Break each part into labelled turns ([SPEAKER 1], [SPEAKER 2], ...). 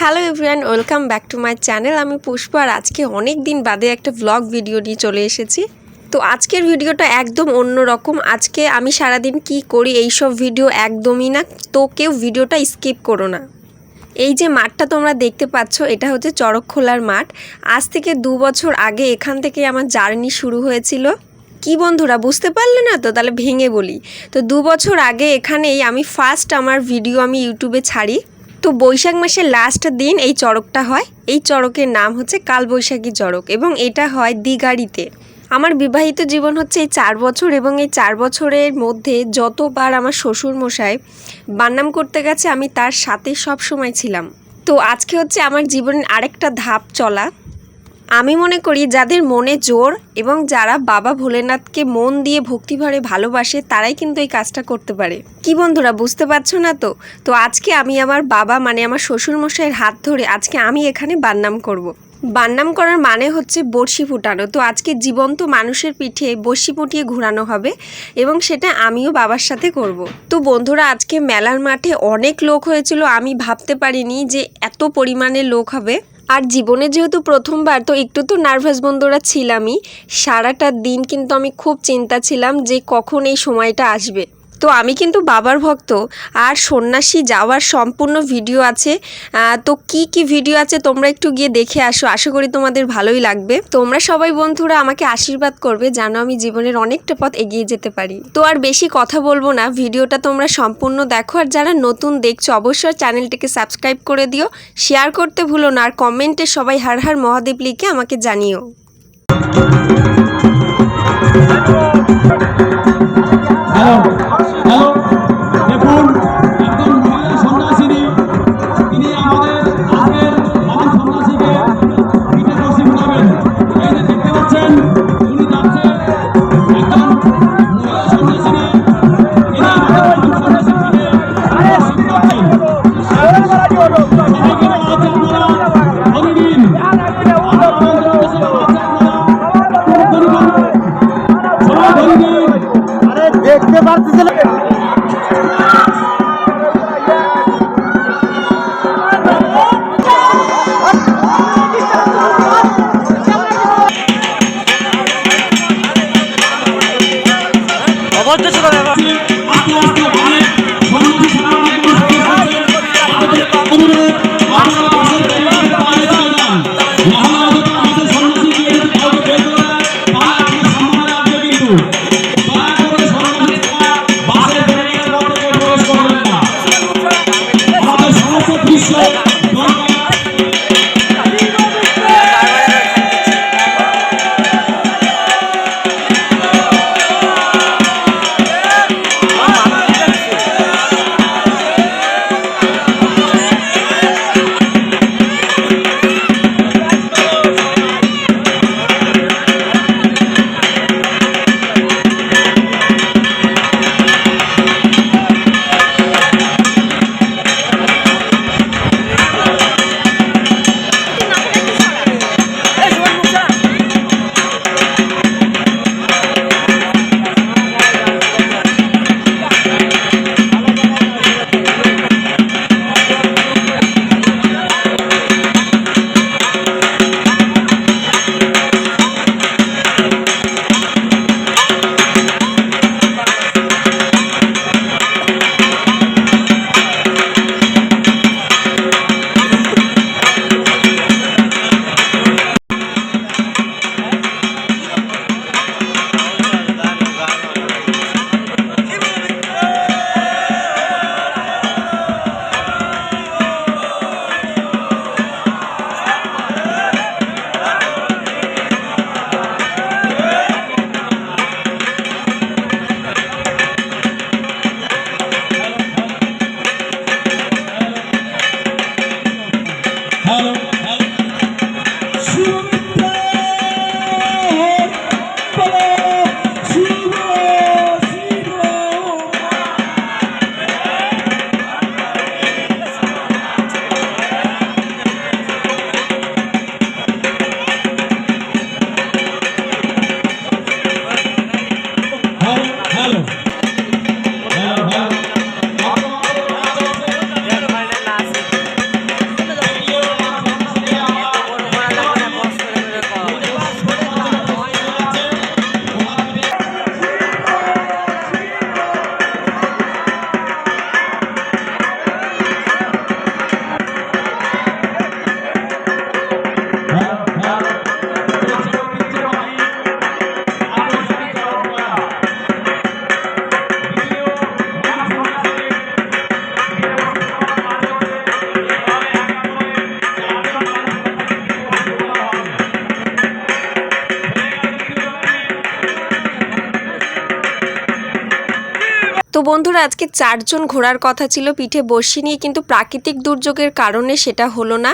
[SPEAKER 1] Hello everyone welcome back to my channel আমি পুষ্প আর আজকে অনেক দিন বাদে একটা ভ্লগ ভিডিও নিয়ে চলে এসেছি। তো আজকের ভিডিওটা একদম অন্যরকম। আজকে আমি সারাদিন কি করি, এইসব ভিডিও একদমই না। তো কেউ ভিডিওটা স্কিপ করো না। এই যে মাঠটা তোমরা দেখতে পাচ্ছ, এটা হচ্ছে চড়কখোলার মাঠ। আজ থেকে দু বছর আগে এখান থেকে আমার জার্নি শুরু হয়েছিল। কি বন্ধুরা, বুঝতে পারলে না তো? তাহলে ভেঙে বলি। তো দু বছর আগে এখানেই আমি ফার্স্ট আমার ভিডিও আমি ইউটিউবে ছাড়ি। তো বৈশাখ মাসের লাস্ট দিন এই চড়কটা হয়। এই চড়কের নাম হচ্ছে কালবৈশাখী চড়ক এবং এটা হয় দিগাড়িতে আমার বিবাহিত জীবন হচ্ছে এই চার বছর এবং এই চার বছরের মধ্যে যতবার আমার শ্বশুর মশাই বান্নাম করতে গেছে, আমি তার সাথে সব সময় ছিলাম। তো আজকে হচ্ছে আমার জীবনের আরেকটা ধাপ চলা। আমি মনে করি যাদের মনে জোর এবং যারা বাবা ভোলেনাথকে মন দিয়ে ভক্তিভরে ভালোবাসে, তারাই কিন্তু এই কাজটা করতে পারে। কি বন্ধুরা, বুঝতে পারছ না তো? তো আজকে আমি আমার বাবা মানে আমার শ্বশুরমশাইয়ের হাত ধরে আজকে আমি এখানে বান্নাম করব। বান্নাম করার মানে হচ্ছে বড়শি ফুটানো। তো আজকে জীবন্ত মানুষের পিঠে বড়শি ফুটিয়ে ঘোরানো হবে এবং সেটা আমিও বাবার সাথে করব। তো বন্ধুরা, আজকে মেলার মাঠে অনেক লোক হয়েছিল। আমি ভাবতে পারিনি যে এত পরিমাণে লোক হবে। আর জীবনে যেহেতু প্রথমবার, তো একটু তো নার্ভাস বন্ধুরা ছিলামই। সারাটা দিন কিন্তু আমি খুব চিন্তা ছিলাম যে কখন এই সময়টা আসবে। তো আমি কিন্তু বাবার ভক্ত আর সন্ন্যাসী যাওয়ার সম্পূর্ণ ভিডিও আছে। তো কি কি ভিডিও আছে তোমরা একটু গিয়ে দেখে আসো। আশা করি তোমাদের ভালোই লাগবে। তোমরা সবাই বন্ধুরা আমাকে আশীর্বাদ করবে যেন আমি জীবনের অনেকটা পথ এগিয়ে যেতে পারি। তো আর বেশি কথা বলব না, ভিডিওটা তোমরা সম্পূর্ণ দেখো। আর যারা নতুন দেখছ, অবশ্যই চ্যানেলটিকে সাবস্ক্রাইব করে দিও। শেয়ার করতে ভুলো না আর কমেন্টে সবাই হার হার মহাদেব লিখে আমাকে জানিও।
[SPEAKER 2] Hello Thank you.
[SPEAKER 1] বন্ধুরা, আজকে চারজন ঘোরার কথা ছিল, পিঠে বসিয়ে নিয়ে, কিন্তু প্রাকৃতিক দুর্যোগের কারণে সেটা হলো না।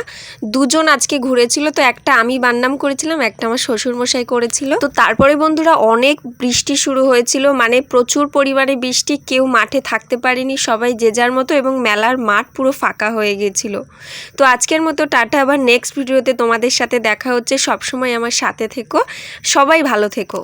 [SPEAKER 1] দুজন আজকে ঘুরেছিল, তো একটা আমি বান্নাম করেছিলাম, একটা আমার শ্বশুর মশাই করেছিল। তো তারপরে বন্ধুরা, অনেক বৃষ্টি শুরু হয়েছিল মানে প্রচুর পরিমাণে বৃষ্টি, কেউ মাঠে থাকতে পারেনি, সবাই যে যার মতো, এবং মেলার মাঠ পুরো ফাঁকা হয়ে গেছিল। তো আজকের মতো টাটা, আবার নেক্সট ভিডিওতে তোমাদের সাথে দেখা হচ্ছে, সবসময় আমার সাথে থেকো, সবাই ভালো থেকো।